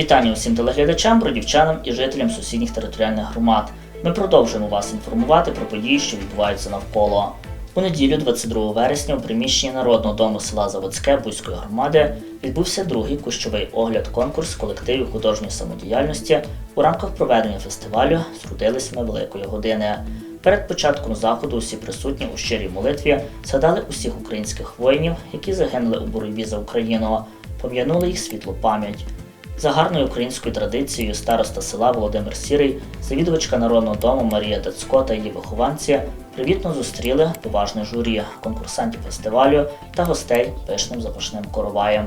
Вітання усім телеглядачам, бродівчанам і жителям сусідніх територіальних громад. Ми продовжуємо вас інформувати про події, що відбуваються навколо. У неділю, 22 вересня, у приміщенні Народного дому села Заводське Бузької громади відбувся другий кущовий огляд конкурс колективів художньої самодіяльності у рамках проведення фестивалю Зрудились ми великої години. Перед початком заходу усі присутні у щирій молитві згадали усіх українських воїнів, які загинули у боротьбі за Україну, пом'янули їх світлу пам'ять. За гарною українською традицією староста села Володимир Сірий, завідувачка народного дому Марія Дацько та її вихованці привітно зустріли поважне журі, конкурсантів фестивалю та гостей пишним запашним короваєм.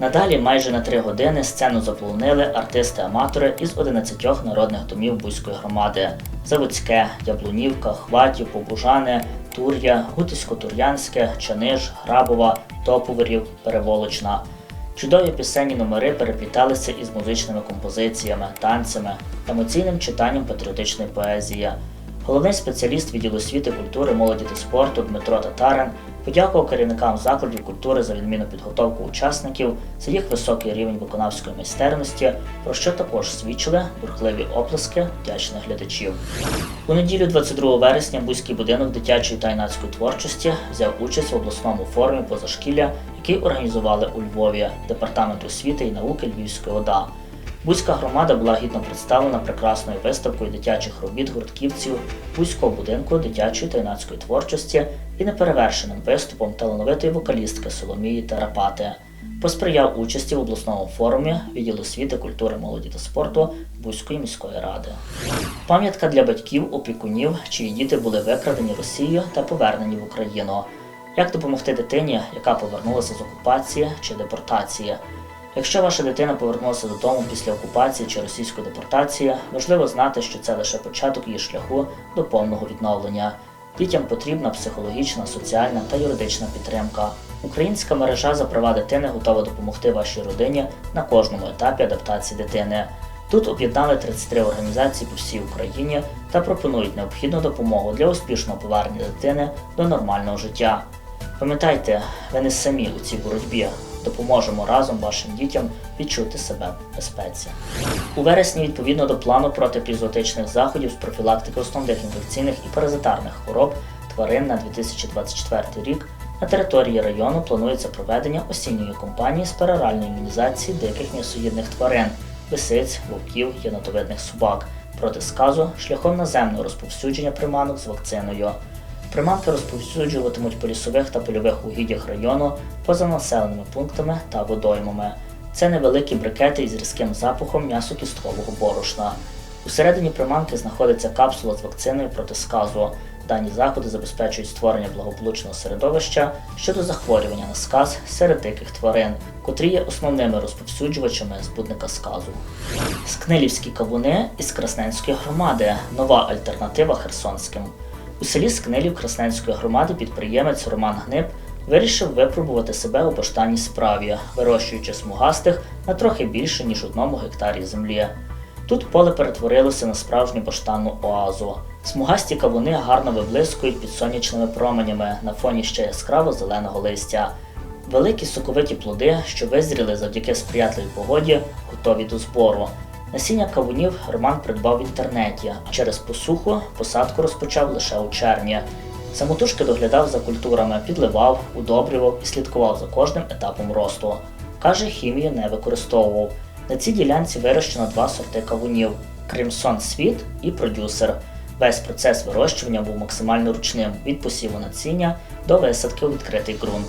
Надалі майже на три години сцену заполонили артисти-аматори із 11 народних домів Бузької громади: Заводське, Яблунівка, Хватів, Побужане, Тур'я, Гутисько-Тур'янське, Чаниж, Грабова, Топоверів, Переволочна. Чудові пісенні номери перепліталися із музичними композиціями, танцями, емоційним читанням патріотичної поезії. Головний спеціаліст відділу освіти, культури, молоді та спорту Дмитро Татарин подякував керівникам закладів культури за відмінну підготовку учасників, за їх високий рівень виконавської майстерності, про що також свідчили бурхливі оплески вдячних глядачів. У неділю 22 вересня Бузький будинок дитячої та юнацької творчості взяв участь в обласному форумі позашкілля, який організували у Львові Департамент освіти і науки Львівської ОДА. Бузька громада була гідно представлена прекрасною виставкою дитячих робіт гуртківців Бузького будинку дитячої та юнацької творчості і неперевершеним виступом талановитої вокалістки Соломії Тарапати. Посприяв участі в обласному форумі відділу освіти, культури, молоді та спорту Бузької міської ради. Пам'ятка для батьків, опікунів, чиї діти були викрадені Росією та повернені в Україну. Як допомогти дитині, яка повернулася з окупації чи депортації? Якщо ваша дитина повернулася додому після окупації чи російської депортації, важливо знати, що це лише початок її шляху до повного відновлення. Дітям потрібна психологічна, соціальна та юридична підтримка. Українська мережа за права дитини готова допомогти вашій родині на кожному етапі адаптації дитини. Тут об'єднали 33 організації по всій Україні та пропонують необхідну допомогу для успішного повернення дитини до нормального життя. Пам'ятайте, ви не самі у цій боротьбі. Допоможемо разом вашим дітям відчути себе в безпеці. У вересні, відповідно до плану протиепізотичних заходів з профілактики основних інфекційних і паразитарних хвороб тварин на 2024 рік, на території району планується проведення осінньої кампанії з пероральної імунізації диких м'ясоїдних тварин, лисиць, вовків, єнотовидних собак проти сказу шляхом наземного розповсюдження приманок з вакциною. Приманки розповсюджуватимуть по лісових та польових угіддях району поза населеними пунктами та водоймами. Це невеликі брикети із різким запахом м'ясо-кісткового борошна. Усередині приманки знаходиться капсула з вакциною проти сказу. Дані заходи забезпечують створення благополучного середовища щодо захворювання на сказ серед диких тварин, котрі є основними розповсюджувачами збудника сказу. Скнилівські кавуни із Красненської громади нова альтернатива херсонським. У селі Скнилів Красненської громади підприємець Роман Гниб вирішив випробувати себе у поштанній справі, вирощуючи смугастих на трохи більше ніж одному гектарі землі. Тут поле перетворилося на справжню поштанну оазу. Смугасті кавуни гарно виблискують під сонячними променями на фоні ще яскраво зеленого листя. Великі соковиті плоди, що визріли завдяки сприятливій погоді, готові до збору. Насіння кавунів Роман придбав в інтернеті, а через посуху посадку розпочав лише у червні. Самотужки доглядав за культурами, підливав, удобрював і слідкував за кожним етапом росту. Каже, хімію не використовував. На цій ділянці вирощено два сорти кавунів: Кримсон Світ і продюсер. Весь процес вирощування був максимально ручним від посіву насіння до висадки у відкритий ґрунт.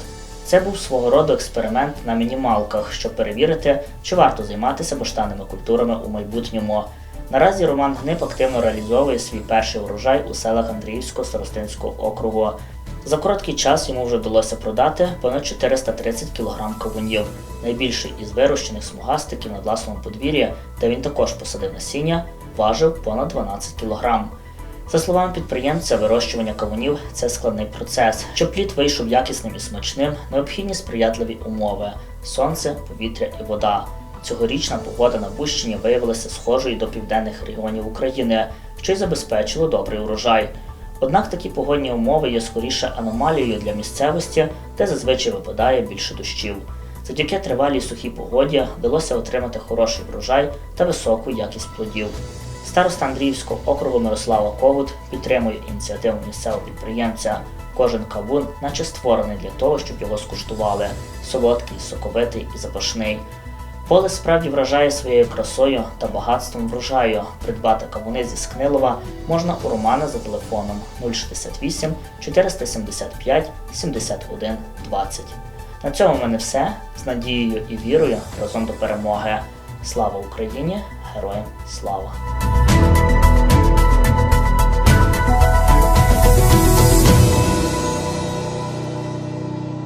Це був свого роду експеримент на мінімалках, щоб перевірити, чи варто займатися баштанними культурами у майбутньому. Наразі Роман Гниб активно реалізовує свій перший урожай у селах Андріївського старостинського округу. За короткий час йому вже вдалося продати понад 430 кг кавунів, найбільший із вирощених смугастиків на власному подвір'ї, де він також посадив насіння, важив понад 12 кг. За словами підприємця, вирощування кавунів це складний процес. Щоб плід вийшов якісним і смачним, необхідні сприятливі умови сонце, повітря і вода. Цьогорічна погода на Бущині виявилася схожою до південних регіонів України, що й забезпечило добрий урожай. Однак такі погодні умови є скоріше аномалією для місцевості, де зазвичай випадає більше дощів. Завдяки тривалій сухій погоді вдалося отримати хороший врожай та високу якість плодів. Староста Андріївського округу Мирослава Ковут підтримує ініціативу місцевого підприємця. Кожен кавун, наче створений для того, щоб його скуштували. Солодкий, соковитий і запашний. Поле справді вражає своєю красою та багатством врожаю. Придбати кавуни зі Скнилова можна у Романа за телефоном 068 475 71 20. На цьому в мене все. З надією і вірою разом до перемоги. Слава Україні! Героям слава!